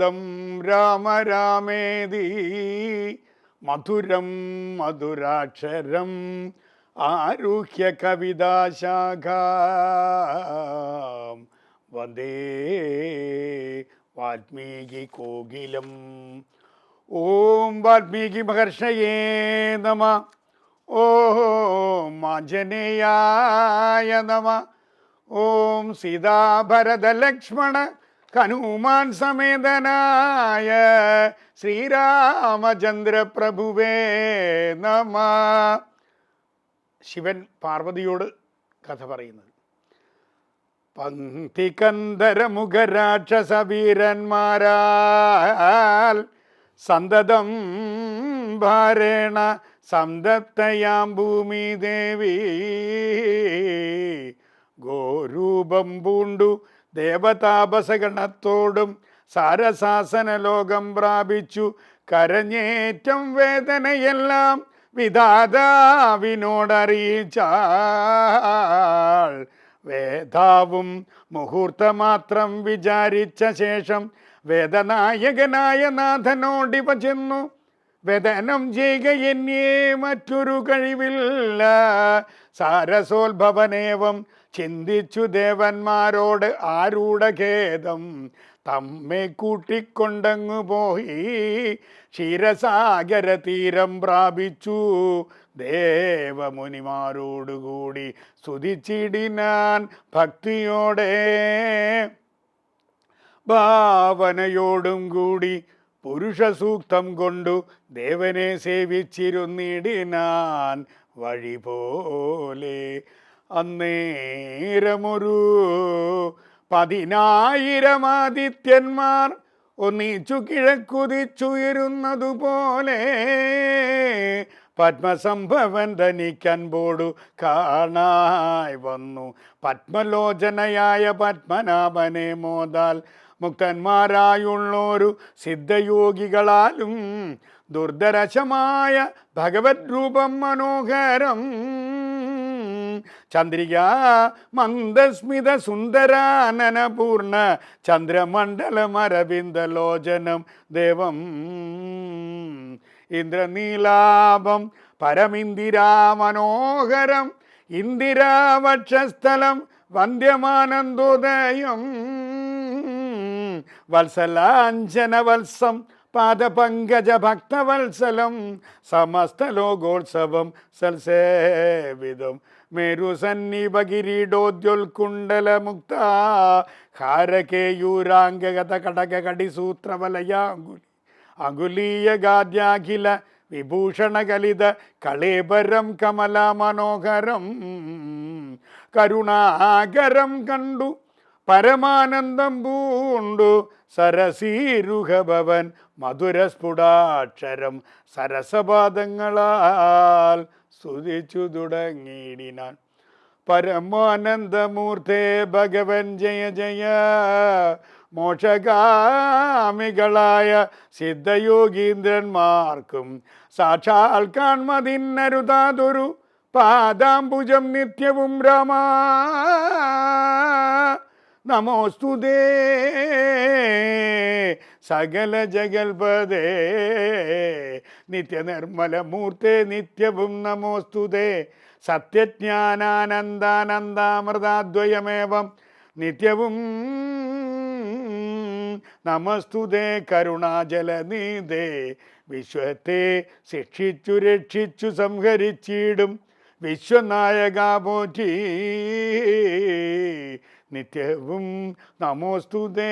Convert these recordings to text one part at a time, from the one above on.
കൂജന്തം രാമ രാമേതി മധുരം മധുരാക്ഷരം ആരുഹ്യ കവിതാശാഖ വന്ദേ വാൽമീകി കോകിലം. ഓം വാൽമീകി മഹർഷയേ നമ. ഓം ആഞ്ജനേയായ നമ. ഓം സീതാഭരതലക്ഷ്മണ ഹനുമാൻ സമേതനായ ശ്രീരാമചന്ദ്ര പ്രഭുവേ നമ. ശിവൻ പാർവതിയോട് കഥ പറയുന്നത്. പങ്ക്തികന്ധരമുഖരാക്ഷസവീരന്മാരാൽ സന്തതം ഭാരേണ സന്തപ്തയാം ഭൂമി ദേവി ഗോരൂപം പൂണ്ടു ദേവതാപസഗണത്തോടും സാരസാസന ലോകം പ്രാപിച്ചു. കരഞ്ഞേറ്റം വേദനയെല്ലാം വിധാതാവിനോടറിയിച്ചാൾ. വേദാവും മുഹൂർത്തമാത്രം വിചാരിച്ച ശേഷം വേദനായകനായ നാഥനോടിവ ചെന്നു. വേദനം ചെയ്യുക എന്നേ മറ്റൊരു കഴിവില്ല. സാരസോത്ഭവനേവം ചിന്തിച്ചു ദേവന്മാരോട് ആരൂഢഖേദം ഖേദം തമ്മെ കൂട്ടിക്കൊണ്ടങ്ങു പോയി. ക്ഷീരസാഗര തീരം പ്രാപിച്ചു. ദേവമുനിമാരോടുകൂടി സ്തുതിച്ചിടിനാൻ ഭക്തിയോടെ ഭാവനയോടും കൂടി പുരുഷ സൂക്തം കൊണ്ടു ദേവനെ സേവിച്ചിരുന്നിടിനാൻ വഴി പോലെ അന്നേരമൊരു പതിനായിരം ആദിത്യന്മാർ ഒന്നിച്ചു കിഴക്കുതിച്ചുയരുന്നതുപോലെ പത്മസംഭവൻ തനിക്കൻപോടു കാണായി വന്നു. പത്മലോചനയായ പത്മനാഭനെ മോദാൽ മുക്തന്മാരായുള്ളോരു സിദ്ധയോഗികളാലും ദുർദരശമായ ഭഗവത് രൂപം മനോഹരം ചന്ദ്രിക മന്ദസ്മിത സുന്ദരാനനപൂർണ ചന്ദ്രമണ്ഡലമരവിന്ദലോചനം ദേവം. ഇന്ദ്രനീലാഭം പരമിന്ദിരാമനോഹരം ഇന്ദിരാവക്ഷസ്ഥലം വന്ദ്യമാനന്ദോദയം വത്സലാഞ്ജനവത്സം പാദപങ്കജ ഭക്തവത്സലം സമസ്ത ലോകോത്സവം സൽസേവിതം. മേരുസന്നിപകിരീടോദ്യോൽക്കുണ്ടലമുക്ത ഹാരകേയൂരാംഗഗത കടക കടിസൂത്രവലയാങ്കുലി അങ്കുലീയ ഗാദ്യാഖില വിഭൂഷണകലിത കളേബരം കമല മനോഹരം കരുണാകരം കണ്ടു. പരമാനന്ദം പൂണ്ടു സരസീരുഹഭവൻ മധുരസ്ഫുടാക്ഷരം സരസപാദങ്ങളാൽ സ്തുതിച്ചു തുടങ്ങിയിടിനാൻ. പരമാനന്ദമൂർത്തേ ഭഗവൻ ജയ ജയ. മോക്ഷകാമികളായ സിദ്ധയോഗീന്ദ്രന്മാർക്കും സാക്ഷാൽ കാൺമതിന്നരുതാതൊരു പാദാംബുജം നിത്യവും രാമ. നമോസ്തുതേ സകല ജഗൽപദേ നിത്യനിർമ്മലമൂർത്തേ നിത്യവും നമോസ്തുതേ. സത്യജ്ഞാനാനന്ദാനന്ദാമൃതാദ്വയമേവം. നിത്യവും നമസ്തുതേ കരുണാജലനീതേ. വിശ്വത്തെ ശിക്ഷിച്ചു രക്ഷിച്ചു സംഹരിച്ചിടും. വിശ്വനായക പോറ്റി നിത്യവും നമോസ്തുതേ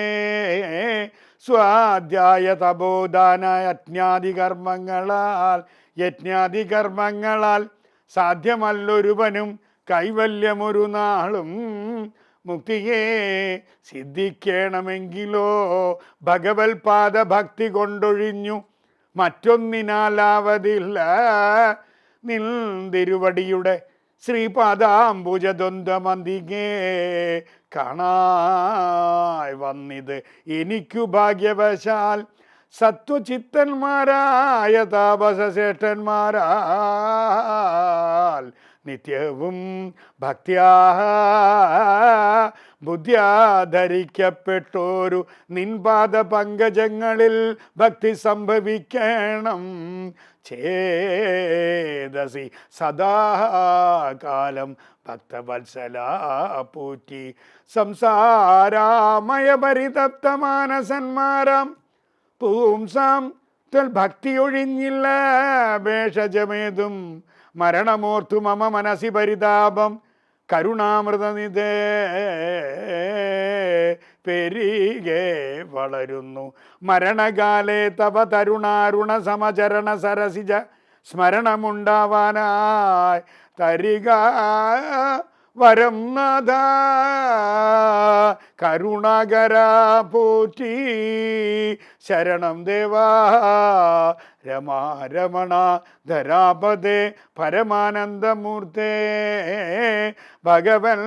സ്വാധ്യായ തപോദാന യജ്ഞാതി കർമ്മങ്ങളാൽ യജ്ഞാതി കർമ്മങ്ങളാൽ സാധ്യമല്ലൊരുവനും കൈവല്യമൊരു നാളും. മുക്തിയെ സിദ്ധിക്കണമെങ്കിലോ ഭഗവത്പാദ പാദഭക്തി കൊണ്ടൊഴിഞ്ഞു മറ്റൊന്നിനാലാവതില്ല. നിൽ തിരുവടിയുടെ ശ്രീപാദാംബുജദ്വന്ദ്വമന്തികേ. കാണായി വന്നിത് എനിക്കു ഭാഗ്യവശാൽ സത്വചിത്തന്മാരായ താപസശ്രേഷ്ഠന്മാരാൽ നിത്യവും ഭക്തിയാ ബുദ്ധ്യാധരിക്കപ്പെട്ടോരു നിൻപാദ പങ്കജങ്ങളിൽ ഭക്തി സംഭവിക്കണം. ചേതസി സദാകാലം ഭക്തവത്സല പൂറ്റി സംസാരാമയ പരിതപ്തമാനസന്മാരാം പൂംസാം ഭക്തി ഒഴിഞ്ഞില്ല ഭേഷജമേതും മരണമോർത്തു മമ മനസി പരിതാപം. കരുണാമൃതനിധേ പെരികെ വളരുന്നു. മരണകാലേ തവ തരുണാരുണ സമചരണ സരസിജ സ്മരണമുണ്ടാവാനായി തരിക വരം നാഥ. കരുണാകര പോറ്റി. ശരണം ദേവാ. രമാ രമണ ധരാപദേ പരമാനന്ദമൂർത്തേ. ഭഗവൻ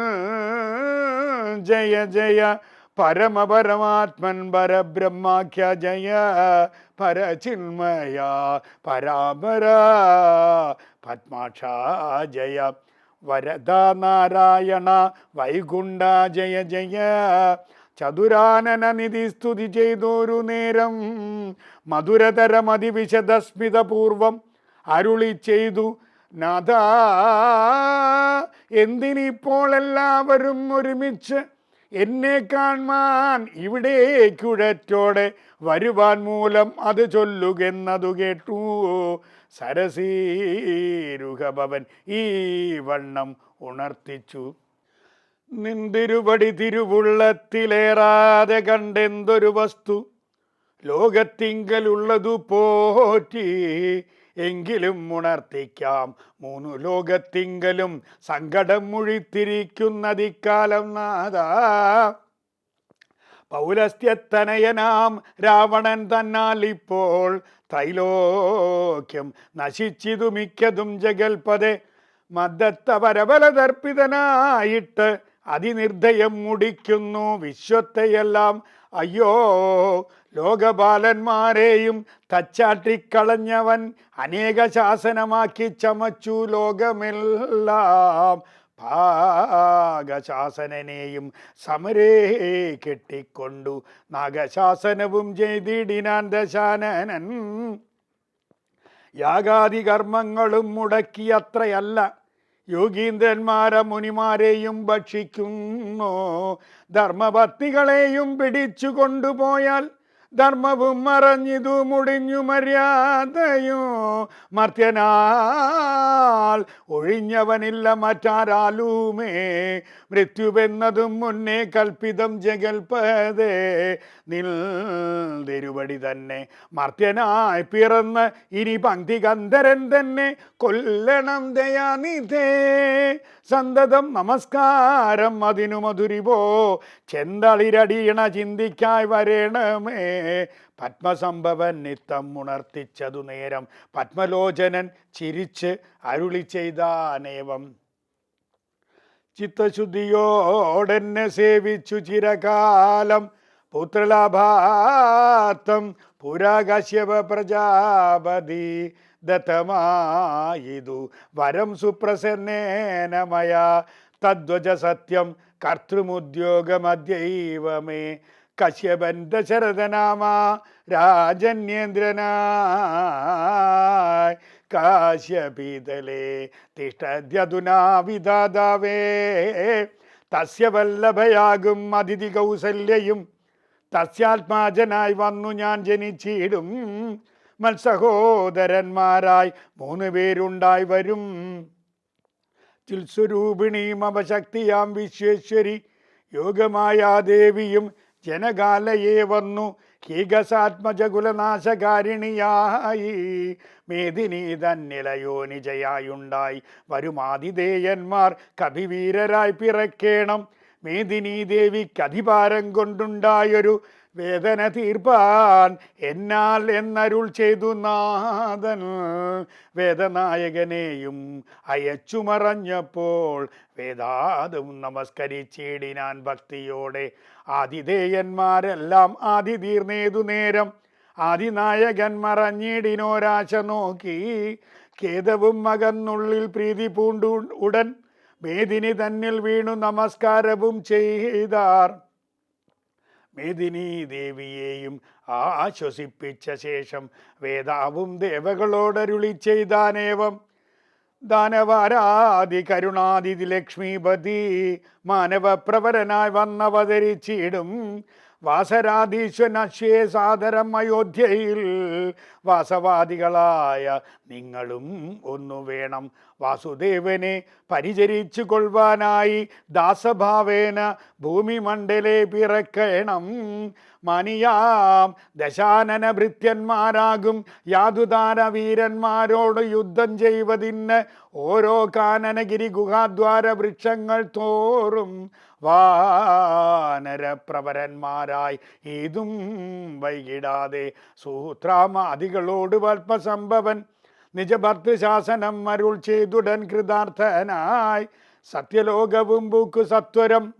ജയ ജയ. പരമ പരമപരമാത്മൻ പരബ്രഹ്മാഖ്യ ജയ. പരചിന്മയ പരാപര. പത്മാക്ഷ ജയ. വരദ നാരായണ വൈകുണ്ഠ ജയ ജയ. ചതുരാനന നിധി സ്തുതി ചെയ്തൊരു നേരം മധുരതരമതി വിശദസ്മിതപൂർവം അരുളി ചെയ്തു നാഥ എന്തിനിപ്പോൾ എല്ലാവരും ഒരുമിച്ച് എന്നെ കാണാൻ കുഴറ്റോടെ വരുവാൻ മൂലം അത് ചൊല്ലുകെന്നതു കേട്ടു. സരസീരുഹഭവൻ ഈ വണ്ണം ഉണർത്തിച്ചു. നിന്തിരുപടി തിരുവുള്ളത്തിലേറാതെ കണ്ടെന്തൊരു വസ്തു? ലോകത്തിങ്കലുള്ളതു പോറ്റി എങ്കിലും ഉണർത്തിക്കാം. മൂന്നു ലോകത്തിങ്കലും സങ്കടം മുഴിത്തിരിക്കുന്നതിക്കാലം നാദാ. പൗലസ്ത്യത്തനയനാം രാവണൻ തന്നാൽ ഇപ്പോൾ ത്രൈലോക്യം നശിച്ചിതു മിക്കതും ജഗൽപതെ. മദ്ദത്തപരബലതർപ്പിതനായിട്ട് അതിനിർദ്ദയം മുടിക്കുന്നു വിശ്വത്തെയെല്ലാം. അയ്യോ ലോകപാലന്മാരെയും തച്ചാട്ടിക്കളഞ്ഞവൻ അനേക ശാസനമാക്കി ചമച്ചു ലോകമെല്ലാം. ഭാഗശാസനനെയും സമരേ കെട്ടിക്കൊണ്ടു. നാഗശാസനവും ചെയ്തിടിനാൻ ദശാനനൻ. യാഗാദി കർമ്മങ്ങളും മുടക്കിയത്രയല്ല. യോഗീന്ദ്രന്മാരെ മുനിമാരെയും ഭക്ഷിക്കുന്നു. ധർമ്മഭക്തികളെയും പിടിച്ചു കൊണ്ടുപോയാൽ ധർമ്മവും മറഞ്ഞിതു മുടിഞ്ഞു മര്യാദയോ. മർത്യനാൽ ഒഴിഞ്ഞവനില്ല മറ്റാരാലുമേ. മൃത്യുവെന്നതും മുന്നേ കൽപ്പിതം ജഗൽപതേ. നിൽ തിരുവടി തന്നെ മർത്യനായി പിറന്ന് ഇനി പങ്ക്തി ഗന്ധരൻ തന്നെ കൊല്ലണം ദയാനിധേ. സന്തതം നമസ്കാരം അതിനു മധുരിവോ ചെന്തളിരടിയണ ചിന്തിക്കായി വരേണമേ. പത്മസംഭവൻ നിത്തം ഉണർത്തിച്ചതു നേരം. പത്മലോചനൻ ചിരിച്ച് അരുളി ചെയ്താനേവം. ചിത്തശുദ്ധിയോടെന്നെ സേവിച്ചു ചിരകാലം. പുത്രലാഭാർത്ഥം പുരാകശ്യപ പ്രജാപതി ദത്തമായിതു. വരം സുപ്രസന്നേനമയ തദ്വജ സത്യം കർത്തൃമുദ്യോഗമദ്യൈവമേ കശ്യപൻ ദശരഥനാമ രാജന്യേന്ദ്രനായ. കാശ്യപീതലേ തിഷ്ടദ്യതുനാ വിദാതാവേ തസ്യ വല്ലഭയാകും അതിഥി കൗസല്യയും തസ്യാത്മാജനായി വന്നു ഞാൻ ജനിച്ചിടും. മത്സഹോദരന്മാരായി മൂന്ന് പേരുണ്ടായി വരും. ചിൽസ്വരൂപിണിയും അവശക്തിയാം വിശ്വേശ്വരി യോഗമായ ദേവിയും ജനകാലയെ വന്നു ഹീകസാത്മജകുലനാശകാരിണിയായി മേദിനി തന്നിലയോനിജയായുണ്ടായി വരുമാതിദേയന്മാർ കവിവീരരായി പിറക്കേണം. മേദിനി ദേവിക്ക് അധികാരം കൊണ്ടുണ്ടായൊരു വേദന തീർപ്പാൻ എന്നാൽ എന്നരുൾ ചെയ്തു നാഥൻ. വേദനായകനെയും അയച്ചു മറഞ്ഞപ്പോൾ വേദാതും നമസ്കരിച്ചിടിനാൻ ഭക്തിയോടെ ആതിഥേയന്മാരെല്ലാം ആദി തീർന്നേതു നേരം. ആദിനായകൻ മറഞ്ഞിടിനോരാശ നോക്കി കേതവും മകന്നുള്ളിൽ പ്രീതി പൂണ്ടു ഉടൻ മേദിനി തന്നിൽ വീണു നമസ്കാരവും ചെയ്താർ. മേദിനി ദേവിയെയും ആശ്വസിപ്പിച്ച ശേഷം വേദാവും ദേവകളോടരുളി ചെയ്താനേവം. ദാനവാരാദി കരുണാതിഥി ലക്ഷ്മീപതി മാനവപ്രവരനായി വന്നവതരിച്ചിടും. വാസരാധീശ്വനശ്വേ സാദരം അയോധ്യയിൽ. വാസവാദികളായ നിങ്ങളും ഒന്നു വേണം വാസുദേവനെ പരിചരിച്ചു കൊള്ളുവാനായി ദാസഭാവേന ഭൂമി മണ്ഡലെ പിറക്കണം. മനിയാം ദശാനന ഭൃത്യന്മാരാകും യാതുദാന വീരന്മാരോട് യുദ്ധം ചെയ്വതിന് ഓരോ കാനനഗിരി ഗുഹാദ്വാര വൃക്ഷങ്ങൾ തോറും. വാനരപ്രവരന്മാരായി. ഏതും വൈകിടാതെ സൂത്രാമാദികളോട് വൽപ്പസംഭവൻ നിജഭർത്തൃശാസനം അരുൾ ചെയ്തുടൻ കൃതാർത്ഥനായി. സത്യലോകവും പൂക്കു സത്വരം.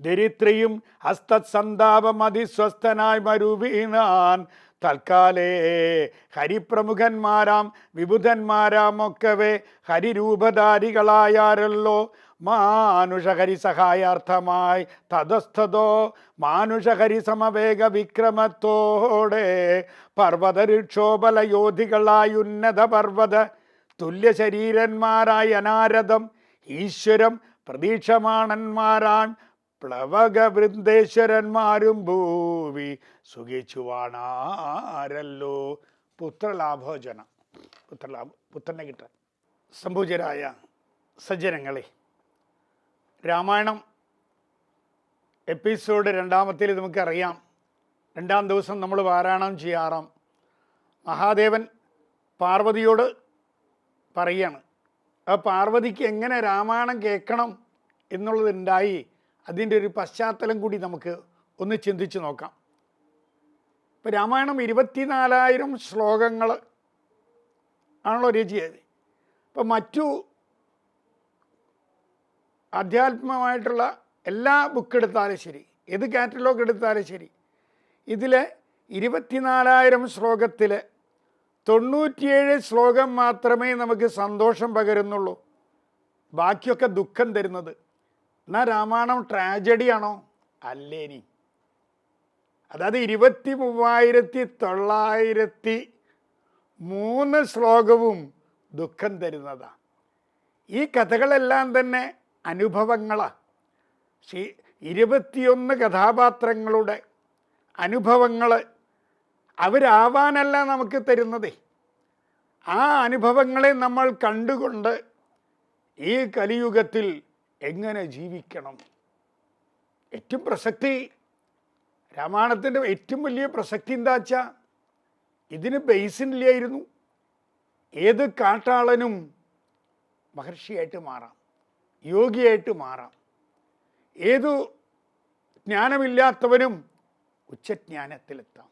ദരിദ്രയും ഹസ്തസന്താപം അതിസ്വസ്ഥനായി മരുവീണാൻ. തൽക്കാലേ. ഹരിപ്രമുഖന്മാരാം വിബുധന്മാരാം ഒക്കവേ ഹരിരൂപധാരികളായാരല്ലോ. മാനുഷഹരി സഹായാർത്ഥമായി തതസ്ഥതോ. മാനുഷഹരി സമവേഗ വിക്രമത്തോടെ പർവതരുക്ഷോബലയോധികളായുന്നത പർവത തുല്യ ശരീരന്മാരായി അനാരദം. ഈശ്വരം പ്രതീക്ഷമാണന്മാരാൻ പ്ലവക വൃന്ദേശ്വരന്മാരും ഭൂവി. സുഖിച്ചുവാണാരല്ലോ. പുത്രലാഭോജന. പുത്രലാഭ പുത്രനെ കിട്ടാൻ. സംഭൂജരായ സജ്ജനങ്ങളെ രാമായണം എപ്പിസോഡ് രണ്ടാമത്തിൽ നമുക്കറിയാം. രണ്ടാം ദിവസം നമ്മൾ പാരായണം ചെയ്യാറാം. മഹാദേവൻ പാർവതിയോട് പറയാണ് ആ പാർവതിക്ക് എങ്ങനെ രാമായണം കേൾക്കണം എന്നുള്ളതുണ്ടായി അതിന്റെ ഒരു പശ്ചാത്തലം കൂടി നമുക്ക് ഒന്ന് ചിന്തിച്ച് നോക്കാം. ഇപ്പം രാമായണം ഇരുപത്തിനാലായിരം ശ്ലോകങ്ങൾ ആണല്ലോ രചിയത് ഇപ്പം മറ്റു ആധ്യാത്മമായിട്ടുള്ള എല്ലാ ബുക്ക് എടുത്താലും ശരി ഏത് കാറ്റലോഗ് എടുത്താലും ശരി ഇതിലെ ഇരുപത്തിനാലായിരം ശ്ലോകത്തിൽ തൊണ്ണൂറ്റിയേഴ് ശ്ലോകം മാത്രമേ നമുക്ക് സന്തോഷം പകരുന്നുള്ളൂ. ബാക്കിയൊക്കെ ദുഃഖം തരുന്നത്. എന്നാൽ രാമായണം ട്രാജഡിയാണോ അല്ലേനി. അതായത് ഇരുപത്തി മൂവായിരത്തി തൊള്ളായിരത്തി മൂന്ന് ശ്ലോകവും ദുഃഖം തരുന്നതാണ് ഈ കഥകളെല്ലാം തന്നെ അനുഭവങ്ങളാണ് ശ്രീ ഇരുപത്തിയൊന്ന് കഥാപാത്രങ്ങളുടെ അനുഭവങ്ങൾ അവരാവാനല്ല നമുക്ക് തരുന്നതേ. ആ അനുഭവങ്ങളെ നമ്മൾ കണ്ടുകൊണ്ട് ഈ കലിയുഗത്തിൽ എങ്ങനെ ജീവിക്കണം? ഏറ്റവും പ്രസക്തി രാമായണത്തിന്റെ ഏറ്റവും വലിയ പ്രസക്തി എന്താ വെച്ചാൽ ഇതിന് ബേസിനില്ലായിരുന്നു. ഏത് കാട്ടാളനും മഹർഷിയായിട്ട് മാറാം യോഗിയായിട്ട് മാറാം. ഏതു ജ്ഞാനമില്ലാത്തവനും ഉച്ചജ്ഞാനത്തിലെത്താം.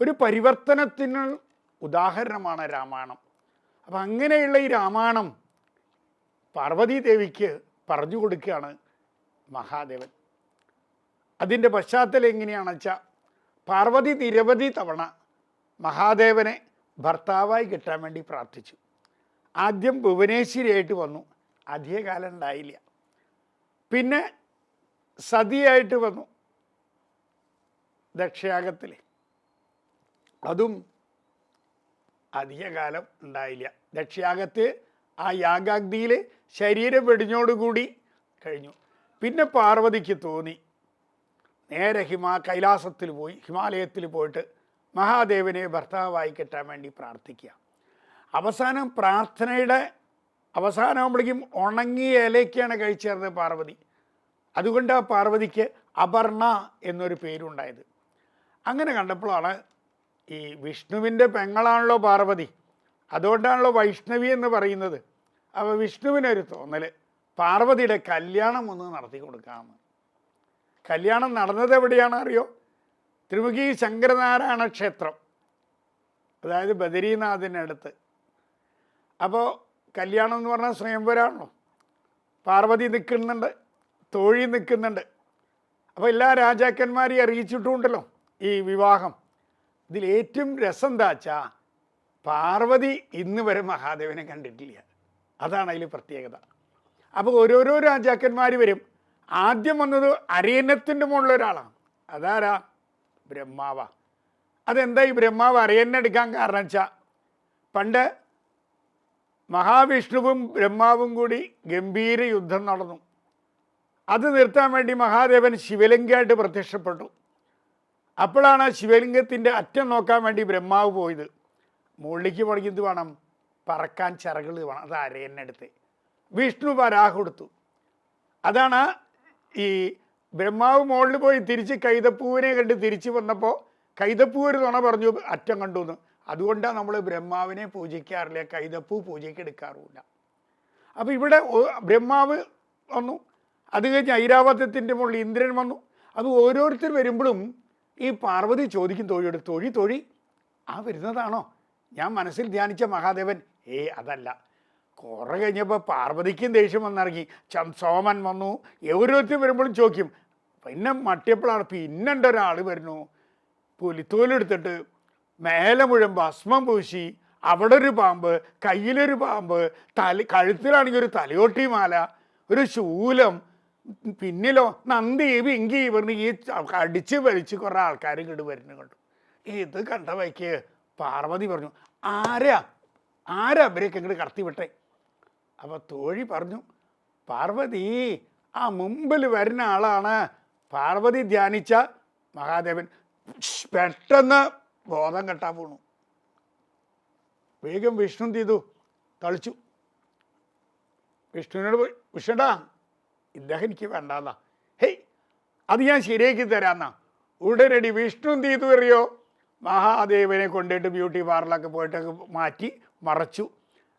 ഒരു പരിവർത്തനത്തിന് ഉദാഹരണമാണ് രാമായണം. അപ്പം അങ്ങനെയുള്ള ഈ രാമായണം പാർവതീദേവിക്ക് പറഞ്ഞു കൊടുക്കുകയാണ് മഹാദേവൻ. അതിന്റെ പശ്ചാത്തലം എങ്ങനെയാണെന്ന് വെച്ചാൽ പാർവതി നിരവധി തവണ മഹാദേവനെ ഭർത്താവായി കിട്ടാൻ വേണ്ടി പ്രാർത്ഥിച്ചു. ആദ്യം ഭുവനേശ്വരിയായിട്ട് വന്നു. അധികകാലം ഉണ്ടായില്ല. പിന്നെ സതിയായിട്ട് വന്നു. ദക്ഷയാഗത്തിൽ അതും അധികകാലം ഉണ്ടായില്ല. ദക്ഷയാഗത്ത് ആ യാഗാഗ്നിയിൽ ശരീരം വെടിഞ്ഞോടുകൂടി കഴിഞ്ഞു. പിന്നെ പാർവതിക്ക് തോന്നി. നേരെ ഹിമാ കൈലാസത്തിൽ പോയി ഹിമാലയത്തിൽ പോയിട്ട് മഹാദേവനെ ഭർത്താവായി കിട്ടാൻ വേണ്ടി പ്രാർത്ഥിക്കുക. അവസാനം പ്രാർത്ഥനയുടെ അവസാനമാകുമ്പോഴേക്കും ഉണങ്ങിയ ഇലയ്ക്കാണ് കഴിച്ചേർന്നത് പാർവതി. അതുകൊണ്ട് ആ പാർവതിക്ക് അപർണ എന്നൊരു പേരുണ്ടായത്. അങ്ങനെ കണ്ടപ്പോഴാണ് ഈ വിഷ്ണുവിന്റെ പെങ്ങളാണല്ലോ പാർവതി. അതുകൊണ്ടാണല്ലോ വൈഷ്ണവി എന്ന് പറയുന്നത്. അപ്പോൾ വിഷ്ണുവിനൊരു തോന്നൽ പാർവതിയുടെ കല്യാണം ഒന്ന് നടത്തി കൊടുക്കാമെന്ന്. കല്യാണം നടന്നത് എവിടെയാണ് അറിയോ? ത്രിമുഖി ശങ്കരനാരായണ ക്ഷേത്രം. അതായത് ബദരീനാഥിനടുത്ത്. അപ്പോൾ കല്യാണം എന്ന് പറഞ്ഞാൽ സ്വയംവരാണല്ലോ. പാർവതി നിൽക്കുന്നുണ്ട് തോഴി നിൽക്കുന്നുണ്ട്. അപ്പോൾ എല്ലാ രാജാക്കന്മാരെയും അറിയിച്ചിട്ടുണ്ടല്ലോ ഈ വിവാഹം. ഇതിൽ ഏറ്റവും രസം എന്താ വെച്ചാൽ പാർവതി ഇന്ന് വരെ മഹാദേവനെ കണ്ടിട്ടില്ല. അതാണ് അതിൽ പ്രത്യേകത. അപ്പോൾ ഓരോരോ രാജാക്കന്മാർ വരും. ആദ്യം വന്നത് അരയന്നത്തിന്റെ മുകളിൽ ഒരാളാണ് അതാരാ? ബ്രഹ്മാവ. അതെന്താ ഈ ബ്രഹ്മാവ് അരയന്നെടുക്കാൻ കാരണം വെച്ചാൽ പണ്ട് മഹാവിഷ്ണുവും ബ്രഹ്മാവും കൂടി ഗംഭീര യുദ്ധം നടന്നു. അത് നിർത്താൻ വേണ്ടി മഹാദേവൻ ശിവലിംഗമായിട്ട് പ്രത്യക്ഷപ്പെട്ടു. അപ്പോഴാണ് ആ ശിവലിംഗത്തിന്റെ അറ്റം നോക്കാൻ വേണ്ടി ബ്രഹ്മാവ് പോയത്. മുകളിലേക്ക് പണിക്കുന്നത് വേണം? പറക്കാൻ ചിറകൾ വേണം. അത് അരയന്നെടുത്ത് വിഷ്ണു വരാഹ് കൊടുത്തു. അതാണ് ഈ ബ്രഹ്മാവ് മുകളിൽ പോയി തിരിച്ച് കൈതപ്പൂവിനെ കണ്ട് തിരിച്ചു വന്നപ്പോൾ കൈതപ്പൂ ഒരു തുണ പറഞ്ഞു അറ്റം കണ്ടു എന്ന്. അതുകൊണ്ടാണ് നമ്മൾ ബ്രഹ്മാവിനെ പൂജിക്കാറില്ല കൈതപ്പൂ പൂജയ്ക്ക് എടുക്കാറുമില്ല. അപ്പോൾ ഇവിടെ ബ്രഹ്മാവ് വന്നു. അത് കഴിഞ്ഞ് ഐരാവതത്തിന്റെ മുകളിൽ ഇന്ദ്രൻ വന്നു. അത് ഓരോരുത്തർ വരുമ്പോഴും ഈ പാർവതി ചോദിക്കും തൊഴിയോട് തൊഴി തൊഴി ആ വരുന്നതാണോ? ഞാൻ മനസ്സിൽ ധ്യാനിച്ച മഹാദേവൻ. ഏ അതല്ല. കുറെ കഴിഞ്ഞപ്പോൾ പാർവതിക്കും ദേഷ്യം വന്നിറങ്ങി. സോമൻ വന്നു. എവരോത്തി വരുമ്പോഴും ചോദിക്കും പിന്നെ മട്ടിയപ്പോഴാണ് പിന്നെന്റെ ഒരാൾ വരുന്നു? പുലിത്തോലെടുത്തിട്ട് മേലെ മുഴുവൻ ഭസ്മം പൂശി അവിടെ ഒരു പാമ്പ് കയ്യിലൊരു പാമ്പ് തല കഴുത്തിലാണെങ്കിൽ ഒരു തലയോട്ടി മാല ഒരു ശൂലം പിന്നിലോ നന്ദി വിങ്കി പറഞ്ഞ് ഈ അടിച്ച് വലിച്ച് കുറേ ആൾക്കാർ ഇങ്ങോട്ട് വരുന്നു കണ്ടു. ഇത് കണ്ട വയ്ക്ക് പാർവതി പറഞ്ഞു ആരാ? ആരാ അവരെയൊക്കെ ഇങ്ങോട്ട് കടത്തി വിട്ടെ അപ്പോൾ തോഴി പറഞ്ഞു പാർവതി ആ മുമ്പിൽ വരുന്ന ആളാണ്. പാർവതി ധ്യാനിച്ച മഹാദേവൻ. പെട്ടെന്ന് ബോധം കെട്ടാൻ പോണു. വേഗം വിഷ്ണു ചെയ്തു? തളിച്ചു. വിഷ്ണുവിനോട് പോയി വിഷ്ണുടാ ഇദ്ദേഹം എനിക്ക് വേണ്ടാന്നാ. ഹേയ് അത് ഞാൻ ശരിയാക്കി തരാന്നാ. ഉടനടി വിഷ്ണു തീതു അറിയോ? മഹാദേവനെ കൊണ്ടിട്ട് ബ്യൂട്ടി പാർലറൊക്കെ പോയിട്ടൊക്കെ മാറ്റി മറച്ചു.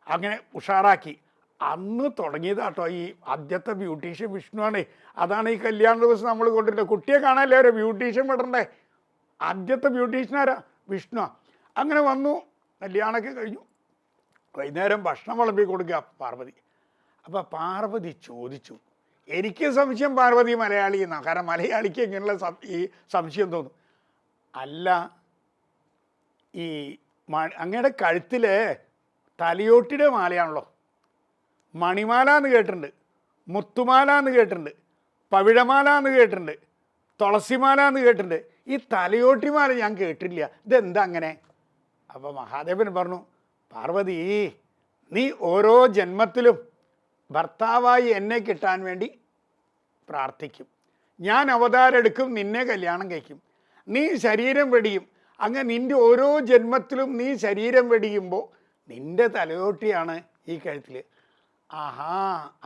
അങ്ങനെ ഉഷാറാക്കി. അന്ന് തുടങ്ങിയതാട്ടോ ഈ ആദ്യത്തെ ബ്യൂട്ടീഷ്യൻ വിഷ്ണുവാണ്. അതാണ് ഈ കല്യാണ ദിവസം നമ്മൾ കൊണ്ടിരുന്നത്. കുട്ടിയെ കാണാനല്ലേ ഒരു ബ്യൂട്ടീഷ്യൻ വിടണ്ടേ ആദ്യത്തെ ബ്യൂട്ടീഷ്യൻ ആരാ വിഷ്ണു അങ്ങനെ വന്നു. കല്യാണമൊക്കെ കഴിഞ്ഞു. വൈകുന്നേരം ഭക്ഷണം വിളമ്പി കൊടുക്കുക പാർവതി. അപ്പോൾ പാർവതി ചോദിച്ചു എനിക്ക് സംശയം പാർവതി മലയാളി എന്നാണ് കാരണം മലയാളിക്ക് ഇങ്ങനെയുള്ള ഈ സംശയം തോന്നും. അല്ല ഈ അങ്ങയുടെ കഴുത്തിലെ തലയോട്ടിയുടെ മാലയാണല്ലോ. മണിമാല എന്ന് കേട്ടിട്ടുണ്ട് മുത്തുമാല എന്ന് കേട്ടിട്ടുണ്ട് പവിഴമാല എന്ന് കേട്ടിട്ടുണ്ട് തുളസിമാല എന്ന് കേട്ടിട്ടുണ്ട്. ഈ തലയോട്ടിമാല ഞാൻ കേട്ടില്ല ഇതെന്താ അങ്ങനെ? അപ്പോൾ മഹാദേവൻ പറഞ്ഞു പാർവതി നീ ഓരോ ജന്മത്തിലും ഭർത്താവായി എന്നെ കിട്ടാൻ വേണ്ടി പ്രാർത്ഥിക്കും. ഞാൻ അവതാരം എടുക്കും നിന്നെ കല്യാണം കഴിക്കും. നീ ശരീരം വെടിയും. അങ്ങനെ നിന്റെ ഓരോ ജന്മത്തിലും നീ ശരീരം വെടിയുമ്പോൾ നിന്റെ തലയോട്ടിയാണ് ഈ കഴുത്തിൽ ആഹാ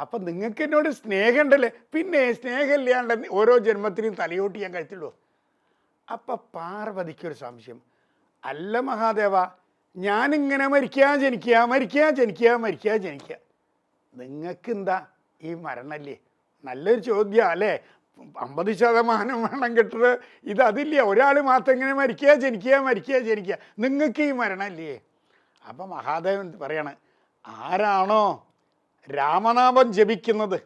അപ്പൊ നിങ്ങൾക്ക് എന്നോട് സ്നേഹമുണ്ടല്ലേ? പിന്നെ സ്നേഹമില്ലാണ്ട് ഓരോ ജന്മത്തിനും തലയോട്ടി ഞാൻ കഴിച്ചുള്ളൂ അപ്പൊ പാർവതിക്കൊരു സംശയം. അല്ല മഹാദേവ ഞാനിങ്ങനെ മരിക്കുക ജനിക്കുക മരിക്കുക ജനിക്കുക മരിക്കുക ജനിക്കുക നിങ്ങൾക്ക് എന്താ ഈ മരണല്ലേ? നല്ലൊരു ചോദ്യം അല്ലേ? അമ്പത് ശതമാനം മരണം കിട്ടുന്നത് ഇത് അതില്ല. ഒരാൾ മാത്രം ഇങ്ങനെ മരിക്കുക ജനിക്കുക മരിക്കുക ജനിക്കുക നിങ്ങൾക്ക് ഈ മരണല്ലേ? അപ്പം മഹാദേവൻ പറയാണ് ആരാണോ രാമനാമം ജപിക്കുന്നത്.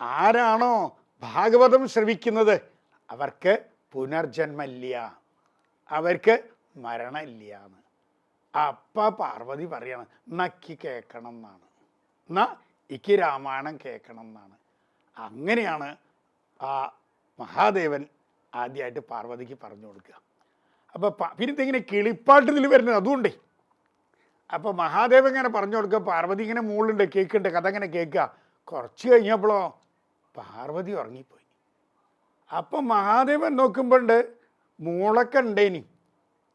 ആരാണോ ഭാഗവതം ശ്രവിക്കുന്നത്? അവർക്ക് പുനർജന്മല്ല അവർക്ക് മരണമില്ല എന്ന് അപ്പ പാർവതി പറയണം നക്കി കേൾക്കണം എന്നാണ് എന്നാ ഇക്ക് രാമായണം കേൾക്കണം എന്നാണ് അങ്ങനെയാണ് ആ മഹാദേവൻ ആദ്യമായിട്ട് പാർവതിക്ക് പറഞ്ഞു കൊടുക്കുക. അപ്പോൾ പിന്നെ ഇങ്ങനെ കിളിപ്പാട്ട് ഇതിൽ വരുന്നത്? അതുകൊണ്ടേ അപ്പോൾ മഹാദേവ് ഇങ്ങനെ പറഞ്ഞു കൊടുക്കുക പാർവതി ഇങ്ങനെ മുകളിലുണ്ട് കേൾക്കുന്നുണ്ട് കഥ ഇങ്ങനെ കേൾക്കുക. കുറച്ച് കഴിഞ്ഞപ്പോഴോ പാർവതി ഉറങ്ങിപ്പോയി. അപ്പം മഹാദേവൻ നോക്കുമ്പോണ്ട് മൂളൊക്കെ ഉണ്ടേനി.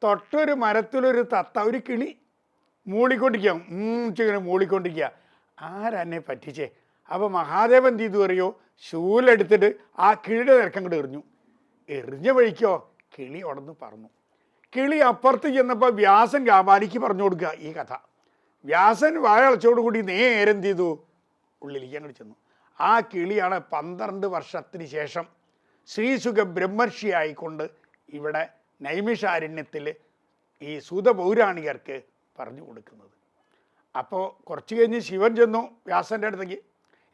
തൊട്ടൊരു മരത്തിലൊരു തത്ത ഒരു കിളി മൂളിക്കൊണ്ടിരിക്കുക ഇങ്ങനെ മൂളിക്കൊണ്ടിരിക്കുക. ആരെന്നെ പറ്റിച്ചേ? അപ്പോൾ മഹാദേവൻ എന്ത് ചെയ്തു അറിയോ? ശൂലെടുത്തിട്ട് ആ കിളിയുടെ നിരക്കം കൂടെ എറിഞ്ഞു. എറിഞ്ഞ വഴിക്കോ കിളി ഉടന്ന് പറന്നു. കിളി അപ്പുറത്ത് ചെന്നപ്പോൾ വ്യാസൻ വ്യാപാരിക്ക് പറഞ്ഞു കൊടുക്കുക ഈ കഥ. വ്യാസൻ വായളച്ചോട് കൂടി നേരെ എന്ത് ചെയ്തു? ഉള്ളിലേക്ക് അങ്ങോട്ട് ചെന്നു. ആ കിളിയാണ് പന്ത്രണ്ട് വർഷത്തിന് ശേഷം ശ്രീസുഖ ബ്രഹ്മർഷിയായിക്കൊണ്ട് ഇവിടെ നൈമിഷാരണ്യത്തിൽ ഈ സൂതപൗരാണികർക്ക് പറഞ്ഞു കൊടുക്കുന്നത്. അപ്പോൾ കുറച്ച് കഴിഞ്ഞ് ശിവൻ ചെന്നു വ്യാസന്റെ അടുത്തേക്ക്.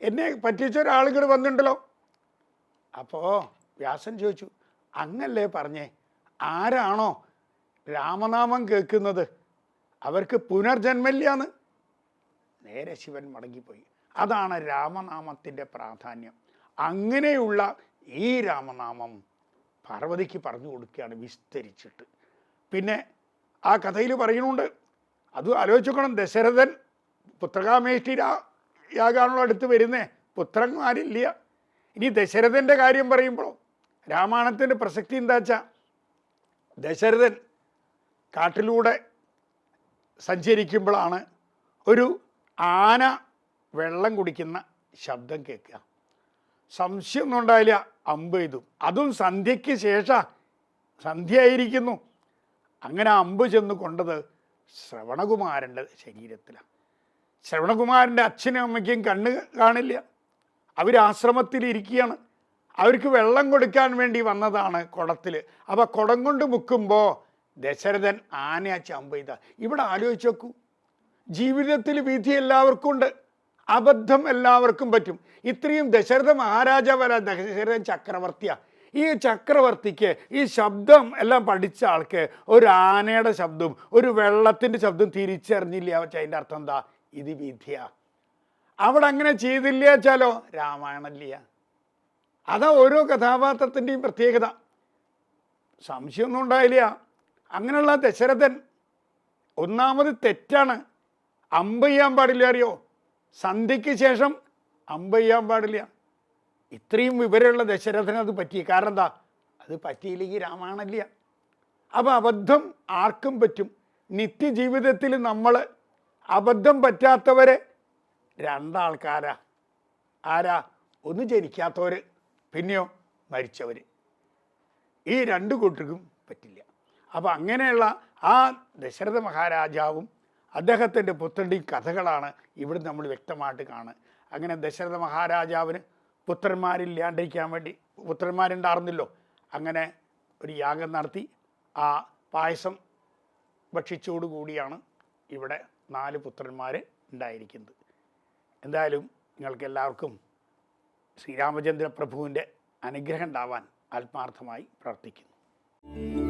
എന്നെ പറ്റിച്ച ഒരാളുകൾ വന്നിട്ടുണ്ടല്ലോ അപ്പോൾ വ്യാസൻ ചോദിച്ചു അങ്ങല്ലേ പറഞ്ഞേ ആരാണോ രാമനാമം കേൾക്കുന്നത് അവർക്ക് പുനർജന്മമില്ലാന്ന് നേരെ ശിവൻ മടങ്ങിപ്പോയി. അതാണ് രാമനാമത്തിന്റെ പ്രാധാന്യം. അങ്ങനെയുള്ള ഈ രാമനാമം പാർവതിക്ക് പറഞ്ഞു കൊടുക്കുകയാണ് വിസ്തരിച്ചിട്ട്. പിന്നെ ആ കഥയിൽ പറയുന്നുണ്ട് അത് ആലോചിക്കണം ദശരഥൻ പുത്രകാമേഷ്ടി യാഗാണല്ലോ അടുത്ത് വരുന്നേ പുത്രന്മാരില്ല. ഇനി ദശരഥന്റെ കാര്യം പറയുമ്പോൾ രാമായണത്തിന്റെ പ്രസക്തി എന്താ വെച്ചാൽ ദശരഥൻ കാട്ടിലൂടെ സഞ്ചരിക്കുമ്പോഴാണ് ഒരു ആന വെള്ളം കുടിക്കുന്ന ശബ്ദം കേൾക്കുക. സംശയമൊന്നും ഉണ്ടായില്ല അമ്പ് ചെയ്തു അതും സന്ധ്യയ്ക്ക് ശേഷം. സന്ധ്യയായിരിക്കുന്നു. അങ്ങനെ അമ്പ് ചെന്ന് കൊണ്ടത് ശ്രവണകുമാരന്റെ ശരീരത്തിലാണ് ശ്രവണകുമാരന്റെ അച്ഛനും അമ്മയ്ക്കും കണ്ണ് കാണില്ല. അവർ ആശ്രമത്തിലിരിക്കുകയാണ് അവർക്ക് വെള്ളം കൊടുക്കാൻ വേണ്ടി വന്നതാണ് കുടത്തിൽ അപ്പോൾ കുടം കൊണ്ട് മുക്കുമ്പോൾ ദശരഥൻ ആനയെ ചമ്പ ചെയ്ത. ഇവിടെ ആലോചിച്ച് നോക്കൂ. ജീവിതത്തിൽ വിധി എല്ലാവർക്കും ഉണ്ട്. അബദ്ധം എല്ലാവർക്കും പറ്റും. ഇത്രയും ദശരഥ മഹാരാജാവല്ല ദശരഥൻ ചക്രവർത്തിയാ. ഈ ചക്രവർത്തിക്ക് ഈ ശബ്ദം എല്ലാം പഠിച്ച ആൾക്ക് ഒരു ആനയുടെ ശബ്ദവും ഒരു വെള്ളത്തിന്റെ ശബ്ദം തിരിച്ചറിഞ്ഞില്ല വെച്ചാൽ അതിന്റെ അർത്ഥം എന്താ? ഇത് വിധിയാ. അവിടെ അങ്ങനെ ചെയ്തില്ല വെച്ചാലോ? രാമായണമില്ല. അതാ ഓരോ കഥാപാത്രത്തിന്റെയും പ്രത്യേകത. സംശയമൊന്നും ഉണ്ടായില്ല. അങ്ങനെയുള്ള ദശരഥൻ ഒന്നാമത് തെറ്റാണ്. അമ്പ് ചെയ്യാൻ പാടില്ല അറിയോ? സന്ധ്യയ്ക്ക് ശേഷം അമ്പ് ചെയ്യാൻ പാടില്ല. ഇത്രയും വിവരമുള്ള ദശരഥന് അത് പറ്റി. കാരണം എന്താ? അത് പറ്റിയില്ലെങ്കിൽ രാമാണല്ല അപ്പോൾ അബദ്ധം ആർക്കും പറ്റും. നിത്യജീവിതത്തിൽ നമ്മൾ അബദ്ധം പറ്റാത്തവരെ രണ്ടാൾക്കാരാ. ആരാ? ഒന്ന് ജനിക്കാത്തവർ പിന്നെയോ മരിച്ചവർ ഈ രണ്ട് കൂട്ടർക്കും അപ്പോൾ അങ്ങനെയുള്ള ആ ദശരഥ മഹാരാജാവും അദ്ദേഹത്തിന്റെ പുത്രന്റെയും കഥകളാണ് ഇവിടെ നമ്മൾ വ്യക്തമായിട്ട് കാണുക. അങ്ങനെ ദശരഥ മഹാരാജാവിന് പുത്രന്മാരില്ലാണ്ടിരിക്കാൻ വേണ്ടി പുത്രന്മാരുണ്ടായിരുന്നല്ലോ. അങ്ങനെ ഒരു യാഗം നടത്തി ആ പായസം ഭക്ഷിച്ചോടുകൂടിയാണ് ഇവിടെ നാല് പുത്രന്മാർ ഉണ്ടായിരിക്കുന്നത്. എന്തായാലും നിങ്ങൾക്ക് എല്ലാവർക്കും ശ്രീരാമചന്ദ്ര പ്രഭുവിന്റെ അനുഗ്രഹം ഉണ്ടാവാൻ ആത്മാർത്ഥമായി പ്രാർത്ഥിക്കുന്നു.